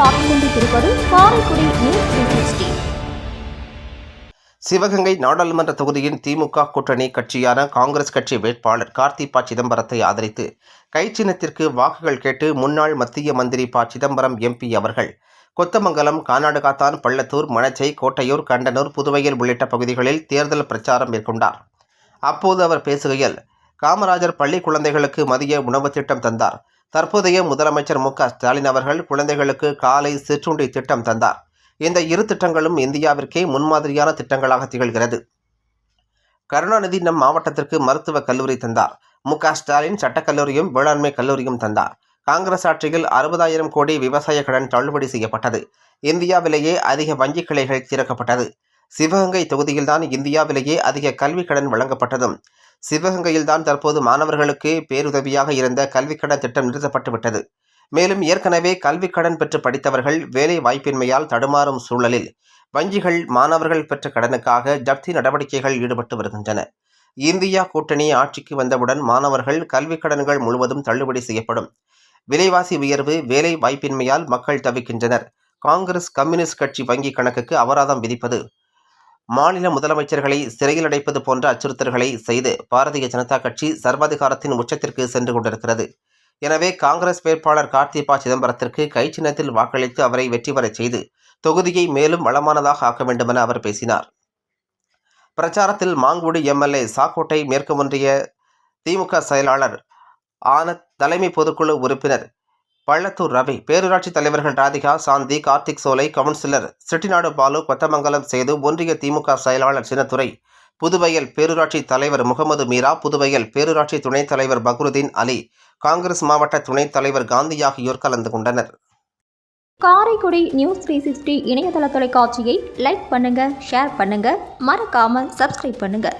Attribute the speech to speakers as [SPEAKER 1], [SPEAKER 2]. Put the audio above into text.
[SPEAKER 1] பார்த்துக் கொண்டிருப்பது Karaikudi news three
[SPEAKER 2] Sivaganga நாடாளுமன்ற தொகுதியின் திமுக கூட்டணி கட்சியான காங்கிரஸ் கட்சி வேட்பாளர் கார்த்தி ப சிதம்பரத்தை ஆதரித்து கை சின்னத்திற்கு வாக்குகள் கேட்டு முன்னாள் மத்திய மந்திரி ப. சிதம்பரம் எம்பி அவர்கள் கொத்தமங்கலம் கானாடுகாத்தான் பள்ளத்தூர் மணச்சை கோட்டையூர் கண்டனூர் புதுவையில் உள்ளிட்ட பகுதிகளில் தேர்தல் பிரச்சாரம் மேற்கொண்டார். அப்போது அவர் பேசுகையில் காமராஜர் பள்ளி குழந்தைகளுக்கு மதிய உணவு திட்டம் தந்தார். தற்போதைய முதலமைச்சர் மு ஸ்டாலின் அவர்கள் குழந்தைகளுக்கு காலை சிற்றுண்டி திட்டம் தந்தார். இந்த இரு திட்டங்களும் இந்தியாவிற்கே முன்மாதிரியான திட்டங்களாக திகழ்கிறது. கருணாநிதி நம் மாவட்டத்திற்கு மருத்துவக் கல்லூரி தந்தார். மு ஸ்டாலின் சட்டக்கல்லூரியும் வேளாண்மை கல்லூரியும் தந்தார். காங்கிரஸ் ஆட்சியில் அறுபதாயிரம் கோடி விவசாய கடன் தள்ளுபடி செய்யப்பட்டது. இந்தியாவிலேயே அதிக வங்கிக் கிளைகள் திறக்கப்பட்டது. சிவகங்கை தொகுதியில்தான் இந்தியாவிலேயே அதிக கல்விக் கடன் வழங்கப்பட்டதும் சிவகங்கையில்தான் தற்போது மாணவர்களுக்கு பேருதவியாக இருந்த கல்விக்கடன் திட்டம் நிறுத்தப்பட்டுவிட்டது. மேலும் ஏற்கனவே கல்விக் கடன் பெற்று படித்தவர்கள் வேலை வாய்ப்பின்மையால் தடுமாறும் சூழலில் வங்கிகள் மாணவர்கள் பெற்ற கடனுக்காக ஜப்தி நடவடிக்கைகள் ஈடுபட்டு வருகின்றன. இந்தியா கூட்டணி ஆட்சிக்கு வந்தவுடன் மாணவர்கள் கல்விக் கடன்கள் முழுவதும் தள்ளுபடி செய்யப்படும். விலைவாசி உயர்வு வேலை வாய்ப்பின்மையால் மக்கள் தவிக்கின்றனர். காங்கிரஸ் கம்யூனிஸ்ட் கட்சி வங்கி கணக்குக்கு அபராதம் விதிப்பது மாநில முதலமைச்சர்களை சிறையில் அடைப்பது போன்ற அச்சுறுத்தல்களை செய்து பாரதிய ஜனதா கட்சி சர்வாதிகாரத்தின் உச்சத்திற்கு சென்று கொண்டிருக்கிறது. எனவே காங்கிரஸ் வேட்பாளர் கார்த்தி ப சிதம்பரத்திற்கு கை சின்னத்தில் வாக்களித்து அவரை வெற்றி பெறச் செய்து தொகுதியை மேலும் வளமானதாக ஆக்க வேண்டுமென அவர் பேசினார். பிரச்சாரத்தில் மாங்குடி எம்எல்ஏ சாக்கோட்டை மேற்கு ஒன்றிய திமுக செயலாளர் ஆனந்த் தலைமை பொதுக்குழு உறுப்பினர் பள்ளத்தூர் ரவி பேரூராட்சி தலைவர்கள் ராதிகா சாந்தி கார்த்திக் சோலை கவுன்சிலர் செட்டிநாடு பாலு கொத்தமங்கலம் சேது ஒன்றிய திமுக செயலாளர் சின்னத்துறை புதுவையில் பேரூராட்சி தலைவர் முகமது மீரா புதுவையில் பேரூராட்சி துணைத் தலைவர் பக்ருதீன் அலி காங்கிரஸ் மாவட்ட துணைத் தலைவர் காந்தி ஆகியோர் கலந்து கொண்டனர்.
[SPEAKER 1] காரைக்குடி நியூஸ் த்ரீ சிக்ஸ்டி இணையதள தொலைக்காட்சியை லைக் பண்ணுங்க ஷேர் பண்ணுங்க மறக்காம சப்ஸ்கிரைப் பண்ணுங்க.